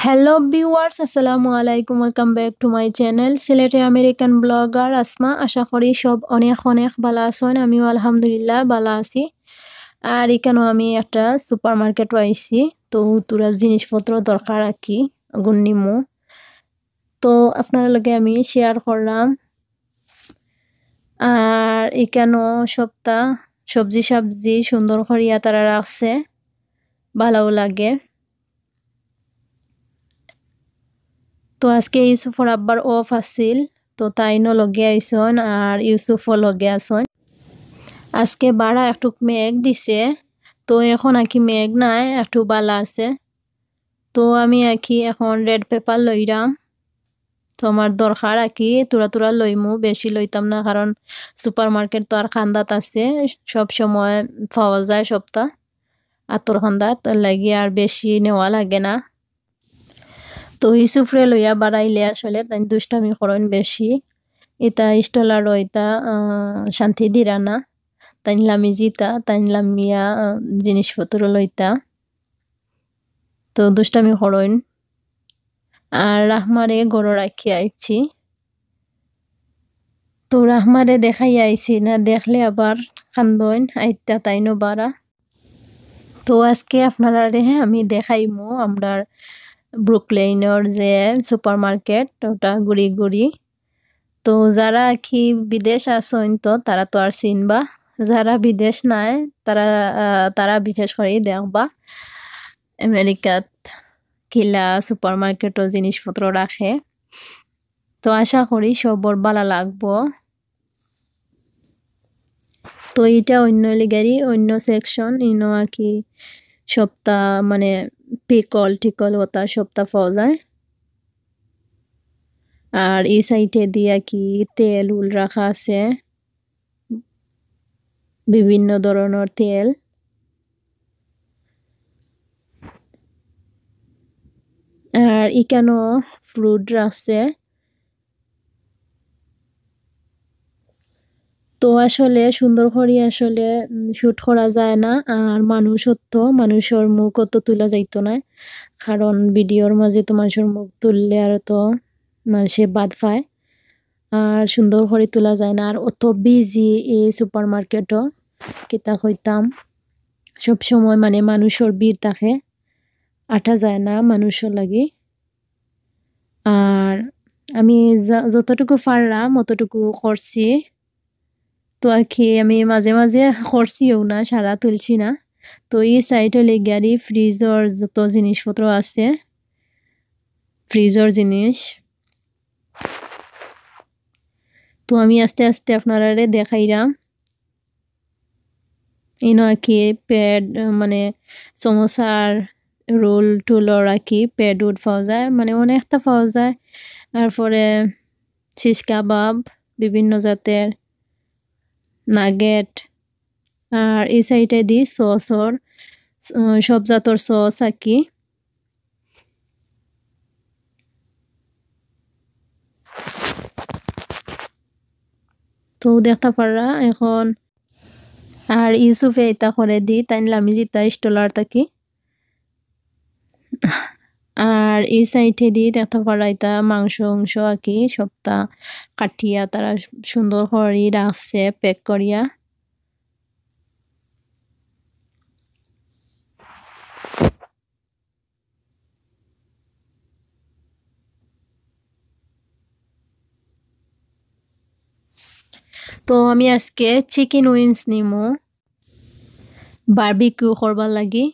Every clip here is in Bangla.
হ্যালো ভিউয়ার্স আসসালামু আলাইকুম welcome back to my channel সিলেটে আমেরিকান ব্লগার আসমা আশা করি সব অনেক অনেক ভালো আছেন আমিও আলহামদুলিল্লাহ ভালো আছি আর এখানেও আমি একটা সুপার মার্কেট আইছি তো তোরা জিনিসপত্র দরকার আর কি গুন্নিমু তো আপনার লগে আমি শেয়ার করলাম আর এখানেও সবটা সবজি সবজি সুন্দর করিয়া তারা রাখছে ভালো লাগে তো আজকে ইউসুফর আব্বার অফ আছিল, তো তাই লগে আইসন আর ইউসুফও লগে আসন আজকে বাড়া একটু মেঘ দিছে, তো এখন আকি মেঘ নাই একটু বালা আছে। তো আমি আকি এখন রেড পেপার লইরাম তো আমার দরকার আকি তোরা তোরা লইমু বেশি লইতাম না কারণ সুপার মার্কেট তো আর খান্দাত আছে, সব সময় পাওয়া যায় সপ্তাহ। আতর খান্দাত লাগি আর বেশি নেওয়া লাগে না। তো ইসুফরে লইয়া বাড়াইলে আসলে তাই দুষ্টামি করেন বেশি। এটা স্টলারও এটা শান্তি দিরা না। তাই লামি জিতা তাই লামিয়া জিনিসপত্র লইতা। তো দুষ্টামি করেন আর রাহমারে গড় রাখি আইছি। তো রাহমারে দেখাই আইছি না, দেখলে আবার খান্দন আইতা তাইনো বাড়া। তো আজকে আপনারা রে আমি দেখাইমু আমরা ব্রুকলেইনের যে সুপার মার্কেট ওটা ঘুরি ঘুরি। তো যারা কি বিদেশ আসেন তো, তারা তো আর চিনবা যারা বিদেশ নাই, তারা তারা বিশেষ করে দেখবা আমেরিকাত কিলা সুপার মার্কেটও জিনিসপত্র রাখে তো আশা করি সবর ভালো লাগবো। তো এটা অন্য লিগারি অন্য সেকশন ইনো আর কি সপ্তাহ মানে পিকল, টিকল, ওতা সবটা পাওয়া যায় আর এই সাইডে দিয়া কি তেল, উল রাখা আছে বিভিন্ন ধরনের তেল। আর এখানেও ফ্রুট রাখছে তো আসলে সুন্দর করে আসলে শুট করা যায় না। আর মানুষ সত্য মানুষের মুখ অত তোলা যাইতো না। কারণ ভিডিওর মাঝে তো মানুষের মুখ তুললে আর তো মানুষে বাদ পায়। আর সুন্দর করে তোলা যায় না। আর অত বিজি এই সুপার মার্কেটও কিতা হইতাম সব সময় মানে মানুষের ভিড় থাকে আঠা যায় না মানুষের লাগে। আর আমি যতটুকু পারলাম, অতটুকু করছি। তো কি, আমি মাঝে মাঝে করছিও না, সারা তুলছি না। তো এই সাইড হলে গাড়ি ফ্রিজর যত জিনিসপত্র আছে ফ্রিজর জিনিস। তো আমি আস্তে আস্তে আপনারা দেখাইলাম ইনো আর কি প্যাড মানে সমোসার রোল টুলর আর কি প্যাড উড পাওয়া যায় মানে অনেকটা পাওয়া যায়। তারপরে শিস কাবাব বিভিন্ন জাতের নাগেট, আর এই সাইডে দি সসর সব জাতর সস আর কি। তো দেখতে পারা এখন। আর ইউসুফে এটা করে দি তাই লামি জিতা স্টলার থাকি আর এই সাইডে দিয়ে দেখতে পারা এটা মাংস অংশ আর কি, সবটা কাটিয়া তারা সুন্দর করে রাখছে, প্যাক করিয়া। তো আমি আজকে চিকেন উইংস নিমু। বার্বিকিউ করবার লাগি।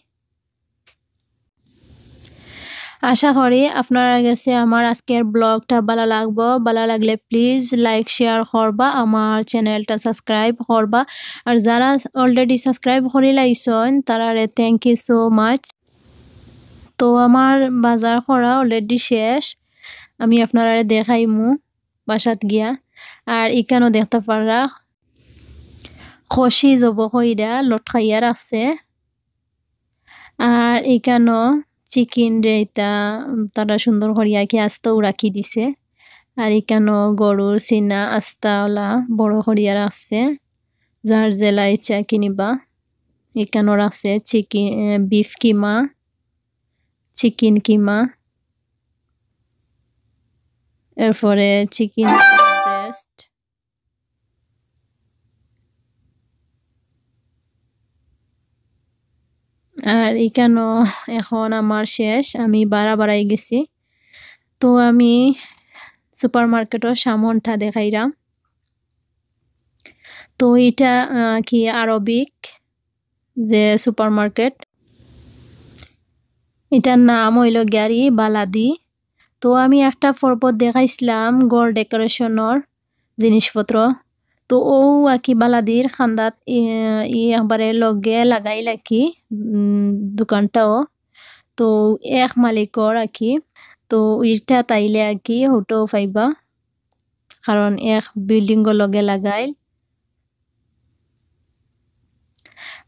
আশা করি আপনারা কাছে আমার আজকের ব্লগটা ভালো লাগবো। ভালো লাগলে প্লিজ লাইক শেয়ার করবা, আমার চ্যানেলটা সাবস্ক্রাইব করবা। আর যারা অলরেডি সাবস্ক্রাইব করে লাইছন তারা থ্যাংক ইউ সো মাচ তো আমার বাজার করা অলরেডি শেষ। আমি আপনারা দেখাইমু বাসাত গিয়া। আর এখানেও দেখতে পারা খসি যাব কইরা লটকাইয়া আছে। আর এখানেও চিকেন রেতা তারা সুন্দর করিয়া কি আস্তাও রাখি দিছে। আর এখানে গরুর সিনা, আস্তাওলা, বড় হরিয়ার আছে। যার জেলা ইচ্ছা কিনিবা। এখানে আছে chicken beef keema, chicken keema. এরপরে চিকেন আর এখানেও এখন আমার শেষ? আমি বাড়া বাড়াই গেছি। তো আমি সুপার মার্কেটও সামনটা দেখাইলাম। তো এটা কি আরবিক? যে সুপার মার্কেট এটার নাম হইল গ্যারি বালাদি। তো আমি একটা পর্বত দেখাইছিলাম গড় ডেকোরেশনের জিনিসপত্র। তো ও আকি বালাদির খান্দাত ই একবারে লগে লাগাই লাকি দোকানটাও তো এক মালিকর আকি তো ইটা তাইলে আকি হোটো ফাইবা কারণ এক বিল্ডিং লগে লাগাই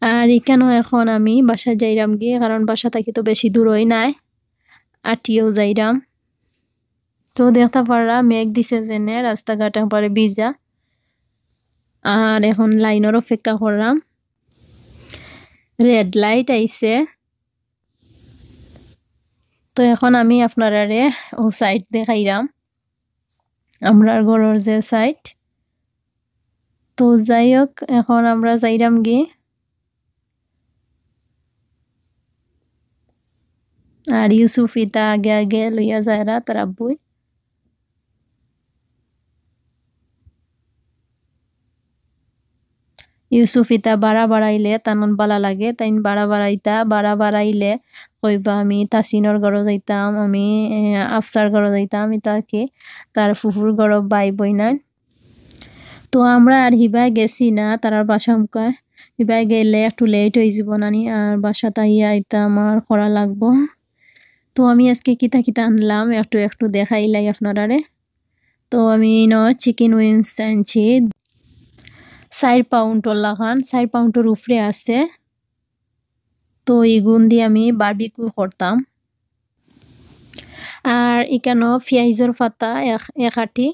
আর এখানেও এখন আমি বাসা যাইরাম গিয়ে কারণ বাসা থাকি তো বেশি দূরই নাই আটিয়েও যাইরাম তো দেখতে পারা মেঘ দিছে জেনে রাস্তাঘাট একবারে ভিজা আর এখন লাইনের অপেক্ষা করলাম রেড লাইট আইছে তো এখন আমি আপনারা ও সাইড দেখাইরাম আমরার ঘরের যে সাইড তো যাই হোক এখন আমরা যাইরাম গিয়ে আর ইউসুফ ইতা আগে আগে লইয়া যায়রা তার আব্বুই। ইউসুফ ইতা বাড়া বাড়াইলে তানন বালা লাগে, তাইন বাড়া বাড়াইতা, বাড়া বাড়াইলে কইবা, আমি তাসিনর ঘর যাইতাম, আমি আফসার ঘর যাইতাম ইতাকে তার ফুফুর ঘর বাই বই নাই। তো আমরা আর হিবাই গেছি না, তার বাসা মুখায় হিবাই গেলে একটু লেট হয়ে যাব নানি, আর বাসা তাইয়া ইতা আমার করা লাগবো। তো আমি আজকে কিতা কিতা আনলাম, একটু একটু দেখাইলাই আপনারারে। তো আমি ন চিকেন উইংস আনছি। চার পাউন্ডর লাগান চার পাউন্ডের উপরে আছে। তো এগুন দিয়ে আমি বার্বিকু করতাম আর এখানেও পেঁয়াজের পাতা এক আটি।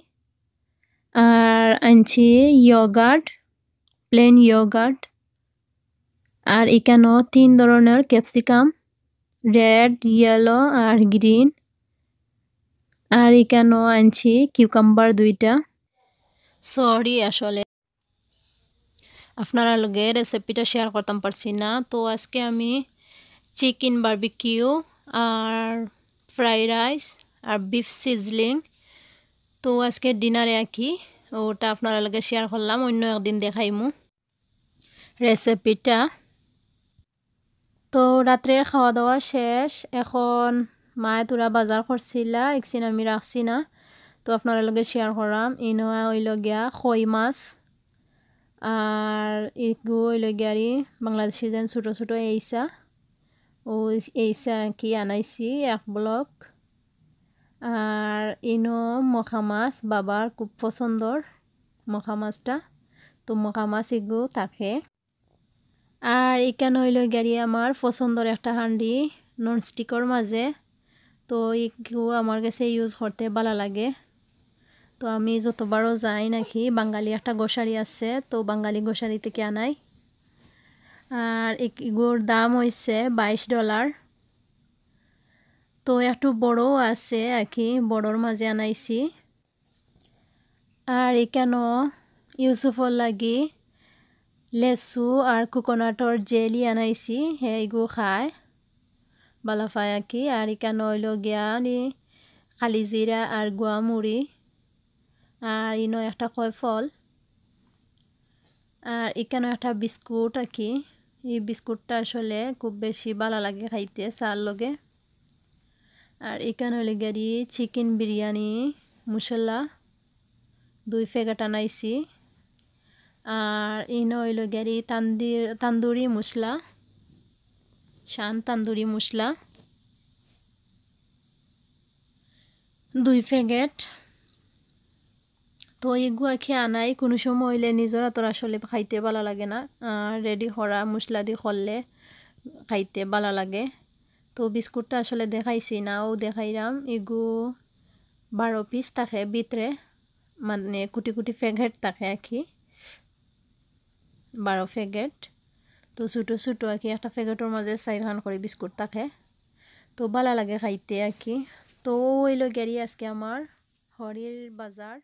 আর আনছি ইয়গার্ড প্লেন ইয়গার্ড আর এখানেও তিন ধরনের ক্যাপসিকাম রেড ইয়েলো আর গ্রিন আর এখানেও আনছি কিউকাম্বার দুইটা। সরি আসলে আপনারা লগে রেসিপিটা শেয়ার করতাম পারছি না। তো আজকে আমি চিকেন বার্বিকিউ আর ফ্রাইড রাইস আর বিফ সিজলিং তো আজকে ডিনারে আঁকি ওটা আপনারা লগে শেয়ার করলাম, অন্য একদিন দেখাইমু রেসিপিটা তো রাত্রের খাওয়া দাওয়া শেষ, এখন মায়ে তোরা বাজার করছিলা একদিন আমি রাখছি না। তো আপনারা লগে শেয়ার করাম ইনোয়া হইল গিয়া খই মাছ। আর এগু হইল গিয়ারি বাংলাদেশি যেন ছোটো ছোটো এইসা। ও এইসা কি আনাইছি, এক ব্লক। আর ইনো মখা মাছ বাবার খুব পছন্দর মখা মাছটা তো মখা মাছ এগু থাকে। আর এখানে হইল গাড়ি আমার পছন্দর একটা হান্ডি, ননস্টিকর মাঝে। তো এগুলো আমার কাছে ইউজ করতে ভালো লাগে। তো আমি যতবারও যাই নাকি, বাঙালি একটা গোসারি আছে, তো বাঙালি গোসারি থেকে আনাই? আর এগুলোর দাম হয়েছে বাইশ ডলার। তো একটু বড়ও আছে আর কি, বড়োর মাঝে আনাইছি। আর এখানেও ইউসুফর লাগি লেচু আর কোকোনাটর জেলি আনাইছি সেইগু খায় বালাফাই আঁকি আর ইকান হইল গিয়া কালি জিরা আর গুয়া মুড়ি আর ইনো একটা কয় ফল? আর এখানে একটা বিস্কুট আর কি। এই বিস্কুটটা আসলে খুব বেশি ভালো লাগে খাইতে চার লগে। আর এখানে হলে গাড়ি চিকেন বিরিয়ানি, মশলা, দুই প্যাকেট আনাইছি। আর ইনো হইল গাড়ি তান্দির, তান্দুরি মশলা, শান তান্দুরি মশলা, দুই প্যাকেট। তো এগুলো খেয়ে আনাই কোনো সময় হইলে নিজের তোর আসলে খাইতে ভালো লাগে না। রেডি করা মশলা দিয়ে করলে খাইতে ভালো লাগে। তো বিস্কুটটা আসলে দেখাইছি না, ও দেখাইলাম এগু বারো পিস থাকে ভিতরে মানে কুটি কুটি প্যাকেট থাকে আর কি, বারো প্যাকেট। তো ছোটো ছোটো আর কি, একটা প্যাকেটের মাঝে চারখান করে বিস্কুট থাকে। তো ভালো লাগে খাইতে আর কি। তো ওই লোক আজকে আমার হরির বাজার।